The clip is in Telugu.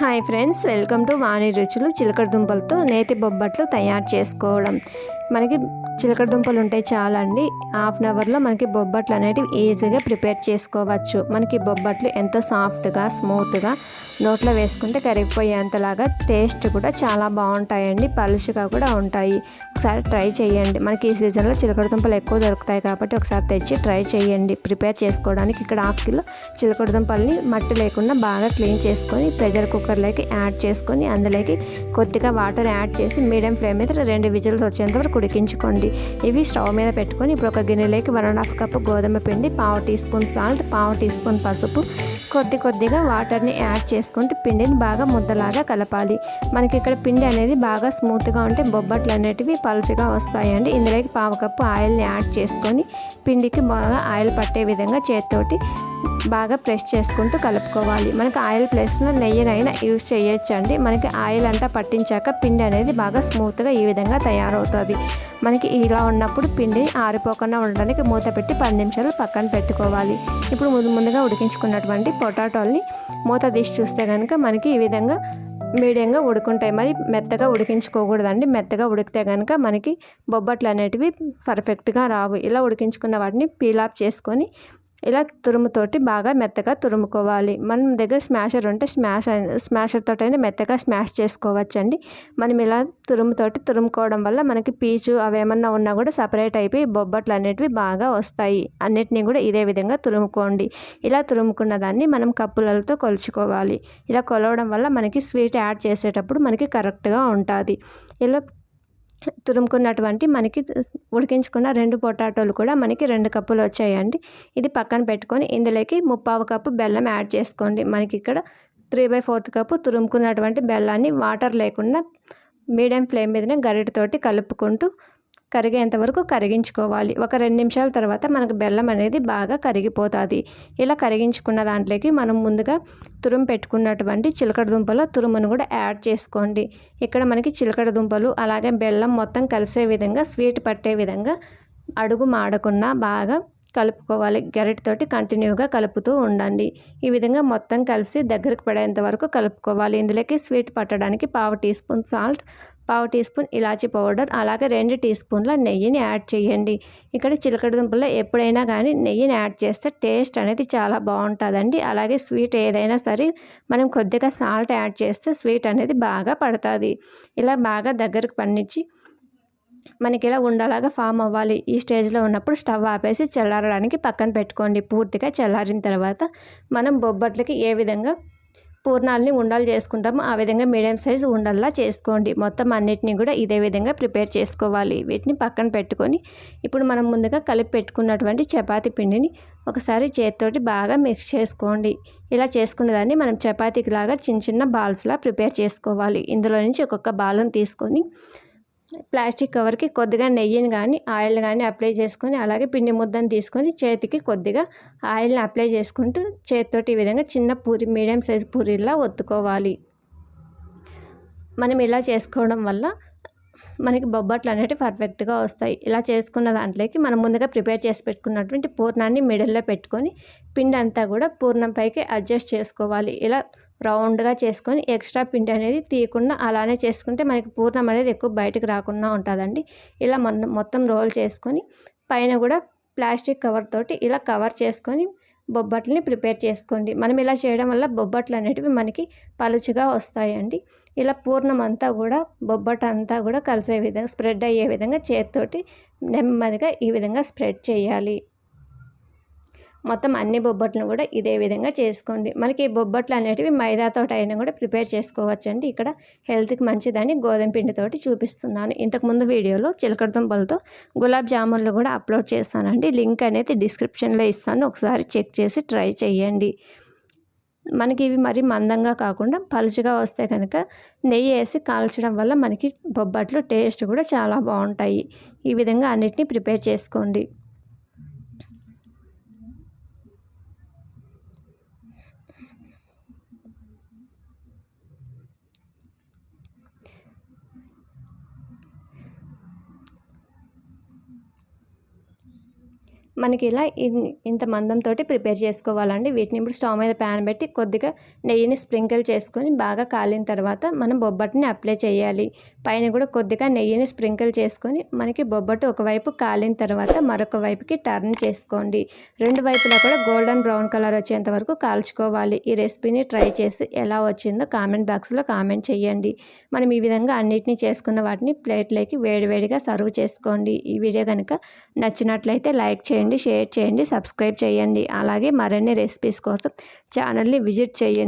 Hi friends welcome to Vani రుచులు చిలకడ దుంపలతో నేతి బొబ్బట్లు తయారు చేసుకోవడం. మనకి చిలకడ దుంపలు చాలా అండి హాఫ్ అన్ అవర్లో మనకి బొబ్బట్లు అనేటివి ఈజీగా ప్రిపేర్ చేసుకోవచ్చు. మనకి బొబ్బట్లు ఎంతో సాఫ్ట్గా స్మూత్గా నోట్లో వేసుకుంటే కరిగిపోయేంతలాగా టేస్ట్ కూడా చాలా బాగుంటాయండి. పలుచుగా కూడా ఉంటాయి. ఒకసారి ట్రై చేయండి. మనకి ఈ సీజన్లో చిలకడ దుంపలు ఎక్కువ దొరుకుతాయి కాబట్టి ఒకసారి తెచ్చి ట్రై చేయండి. ప్రిపేర్ చేసుకోవడానికి ఇక్కడ హాఫ్ కిలో చిలకడ దుంపల్ని మట్టి లేకుండా బాగా క్లీన్ చేసుకొని ప్రెషర్ కుక్కర్లోకి యాడ్ చేసుకొని అందులోకి కొద్దిగా వాటర్ యాడ్ చేసి మీడియం ఫ్లేమ్ మీద రెండు విజిల్స్ వచ్చేంత వరకు ఉడికించుకోండి. ఇవి స్టవ్ మీద పెట్టుకొని ఇప్పుడు ఒక గిన్నెలోకి వన్ అండ్ హాఫ్ కప్ గోధుమ పిండి పావు టీ స్పూన్ సాల్ట్ పావు టీ స్పూన్ పసుపు కొద్ది కొద్దిగా వాటర్ని యాడ్ చేసుకుంటూ పిండిని బాగా ముద్దలాగా కలపాలి. మనకి ఇక్కడ పిండి అనేది బాగా స్మూత్గా ఉంటే బొబ్బట్లు అనేటివి పలుచగా వస్తాయండి. ఇందులోకి పావు కప్పు ఆయిల్ని యాడ్ చేసుకొని పిండికి బాగా ఆయిల్ పట్టే విధంగా చేతితోటి బాగా ప్రెస్ చేసుకుంటూ కలుపుకోవాలి. మనకి ఆయిల్ ప్లేస్లో నెయ్యినైనా యూజ్ చేయొచ్చు అండి మనకి ఆయిల్ అంతా పట్టించాక పిండి అనేది బాగా స్మూత్గా ఈ విధంగా తయారవుతుంది. మనకి ఇలా ఉన్నప్పుడు పిండి ఆరిపోకుండా ఉండడానికి మూత పెట్టి పది నిమిషాలు పక్కన పెట్టుకోవాలి. ఇప్పుడు ముందు ముందుగా ఉడికించుకున్నటువంటి పొటాటోల్ని మూత తీసి చూస్తే కనుక మనకి ఈ విధంగా మీడియంగా ఉడుకుంటాయి. మరి మెత్తగా ఉడికించుకోకూడదండి. మెత్తగా ఉడికితే కనుక మనకి బొబ్బట్లు అనేటివి పర్ఫెక్ట్గా రావు. ఇలా ఉడికించుకున్న వాటిని పీల్ ఆఫ్ చేసుకొని ఇలా తురుముతోటి బాగా మెత్తగా తురుముకోవాలి. మన దగ్గర స్మాషర్ ఉంటే స్మాష్ స్మాషర్ తోటైనా మెత్తగా స్మాష్ చేసుకోవచ్చండి. మనం ఇలా తురుముతోటి తురుముకోవడం వల్ల మనకి పీచు అవేమన్నా ఉన్నా కూడా సపరేట్ అయిపోయి బొబ్బట్లు అనేటివి బాగా వస్తాయి. అన్నిటినీ కూడా ఇదే విధంగా తురుముకోండి. ఇలా తురుముకున్న దాన్ని మనం కప్పులతో కొలుచుకోవాలి. ఇలా కొలవడం వల్ల మనకి స్వీట్ యాడ్ చేసేటప్పుడు మనకి కరెక్ట్గా ఉంటుంది. ఇలా తురుముకున్నటువంటి మనకి ఉడికించుకున్న రెండు పొటాటోలు కూడా మనకి రెండు కప్పులు వచ్చాయండి. ఇది పక్కన పెట్టుకొని ఇందులోకి ముప్పావు కప్పు బెల్లం యాడ్ చేసుకోండి. మనకి ఇక్కడ త్రీ బై ఫోర్త్ కప్పు తురుముకున్నటువంటి బెల్లాన్ని వాటర్ లేకుండా మీడియం ఫ్లేమ్ మీదనే గరిటతోటి కలుపుకుంటూ కరిగేంత వరకు కరిగించుకోవాలి. ఒక రెండు నిమిషాల తర్వాత మనకు బెల్లం అనేది బాగా కరిగిపోతుంది. ఇలా కరిగించుకున్న దాంట్లోకి మనం ముందుగా తురుము పెట్టుకున్నటువంటి చిలకడ దుంపల తురుమును కూడా యాడ్ చేసుకోండి. ఇక్కడ మనకి చిలకడ దుంపలు అలాగే బెల్లం మొత్తం కలిసే విధంగా స్వీట్ పట్టే విధంగా అడుగు మాడకుండా బాగా కలుపుకోవాలి. గరిటతోటి కంటిన్యూగా కలుపుతూ ఉండండి. ఈ విధంగా మొత్తం కలిసి దగ్గరకు పడేంత వరకు కలుపుకోవాలి. ఇందులోకి స్వీట్ పట్టడానికి పావు టీ స్పూన్ సాల్ట్ పావు టీ స్పూన్ ఇలాచీ పౌడర్ అలాగే రెండు టీ స్పూన్ల నెయ్యిని యాడ్ చేయండి. ఇక్కడ చిలకడ దుంపల్లో ఎప్పుడైనా కానీ నెయ్యిని యాడ్ చేస్తే టేస్ట్ అనేది చాలా బాగుంటుందండి. అలాగే స్వీట్ ఏదైనా సరే మనం కొద్దిగా సాల్ట్ యాడ్ చేస్తే స్వీట్ అనేది బాగా పడుతుంది. ఇలా బాగా దగ్గరకు పండించి మనకి ఇలా ఉండలాగా ఫామ్ అవ్వాలి. ఈ స్టేజ్లో ఉన్నప్పుడు స్టవ్ ఆపేసి చల్లారడానికి పక్కన పెట్టుకోండి. పూర్తిగా చల్లారిన తర్వాత మనం బొబ్బట్లకి ఏ విధంగా పూర్ణాలని ఉండలు చేసుకుంటాము. ఆ విధంగా మీడియం సైజ్ ఉండల్లా చేసుకోండి. మొత్తం అన్నిటిని కూడా ఇదే విధంగా ప్రిపేర్ చేసుకోవాలి. వీటిని పక్కన పెట్టుకొని ఇప్పుడు మనం ముందుగా కలిపి పెట్టుకున్నటువంటి చపాతీ పిండిని ఒకసారి చేతితోటి బాగా మిక్స్ చేసుకోండి. ఇలా చేసుకున్న దాన్ని మనం చపాతీకి లాగా చిన్న చిన్న బాల్స్లా ప్రిపేర్ చేసుకోవాలి. ఇందులో నుంచి ఒక్కొక్క బాల్ని తీసుకొని ప్లాస్టిక్ కవర్కి కొద్దిగా నెయ్యిని కానీ ఆయిల్ కానీ అప్లై చేసుకొని అలాగే పిండి ముద్దను తీసుకొని చేతికి కొద్దిగా ఆయిల్ని అప్లై చేసుకుంటూ చేతితోటి ఈ విధంగా చిన్న పూరి మీడియం సైజ్ పూరీలా ఒత్తుకోవాలి. మనం ఇలా చేసుకోవడం వల్ల మనకి బొబ్బట్లు అనేవి పర్ఫెక్ట్గా వస్తాయి. ఇలా చేసుకున్న దాంట్లోకి మనం ముందుగా ప్రిపేర్ చేసి పెట్టుకున్నటువంటి పూర్ణాన్ని మిడిల్లో పెట్టుకొని పిండి అంతా కూడా పూర్ణం పైకి అడ్జస్ట్ చేసుకోవాలి. ఇలా రౌండ్గా చేసుకొని ఎక్స్ట్రా పిండి అనేది తీయకుండా అలానే చేసుకుంటే మనకి పూర్ణం అనేది ఎక్కువ బయటకు రాకుండా ఉంటుందండి. ఇలా మన మొత్తం రోల్ చేసుకొని పైన కూడా ప్లాస్టిక్ కవర్ తోటి ఇలా కవర్ చేసుకొని బొబ్బట్లని ప్రిపేర్ చేసుకోండి. మనం ఇలా చేయడం వల్ల బొబ్బట్లు అనేటివి మనకి పలుచుగా వస్తాయండి. ఇలా పూర్ణం అంతా కూడా బొబ్బట్ అంతా కూడా కలిసే విధంగా స్ప్రెడ్ అయ్యే విధంగా చేతితోటి నెమ్మదిగా ఈ విధంగా స్ప్రెడ్ చేయాలి. మొత్తం అన్ని బొబ్బట్లను కూడా ఇదే విధంగా చేసుకోండి. మనకి ఈ బొబ్బట్లు అనేటివి మైదాతో అయినా కూడా ప్రిపేర్ చేసుకోవచ్చండి. ఇక్కడ హెల్త్కి మంచిదని గోధుమ పిండితోటి చూపిస్తున్నాను. ఇంతకుముందు వీడియోలో చిలకడ దుంపలతో గులాబ్ జామున్లు కూడా అప్లోడ్ చేస్తానండి లింక్ అనేది డిస్క్రిప్షన్లో ఇస్తాను. ఒకసారి చెక్ చేసి ట్రై చేయండి. మనకి ఇవి మరి మందంగా కాకుండా పలుచగా వస్తే కనుక నెయ్యి వేసి కాల్చడం వల్ల మనకి బొబ్బట్లు టేస్ట్ కూడా చాలా బాగుంటాయి. ఈ విధంగా అన్నిటినీ ప్రిపేర్ చేసుకోండి. మనకి ఇలా ఇన్- ఇంత మందంతో ప్రిపేర్ చేసుకోవాలండి. వీటిని ఇప్పుడు స్టవ్ మీద ప్యాన్ పెట్టి కొద్దిగా నెయ్యిని స్ప్రింకిల్ చేసుకొని బాగా కాలిన తర్వాత మనం బొబ్బట్టుని అప్లై చేయాలి. పైన కూడా కొద్దిగా నెయ్యిని స్ప్రింకిల్ చేసుకొని మనకి బొబ్బట్టు ఒకవైపు కాలిన తర్వాత మరొక వైపుకి టర్న్ చేసుకోండి. రెండు వైపులా కూడా గోల్డెన్ బ్రౌన్ కలర్ వచ్చేంత వరకు కాల్చుకోవాలి. ఈ రెసిపీని ట్రై చేసి ఎలా వచ్చిందో కామెంట్ బాక్స్లో కామెంట్ చేయండి. మనం ఈ విధంగా అన్నిటినీ చేసుకున్న వాటిని ప్లేట్లోకి వేడివేడిగా సర్వ్ చేసుకోండి. ఈ వీడియో కనుక నచ్చినట్లయితే లైక్ చేయండి. చేయండి షేర్ చేయండి సబ్స్క్రైబ్ చేయండి. అలాగే మరిన్ని రెసిపీస్ కోసం ఛానల్ని విజిట్ చేయండి.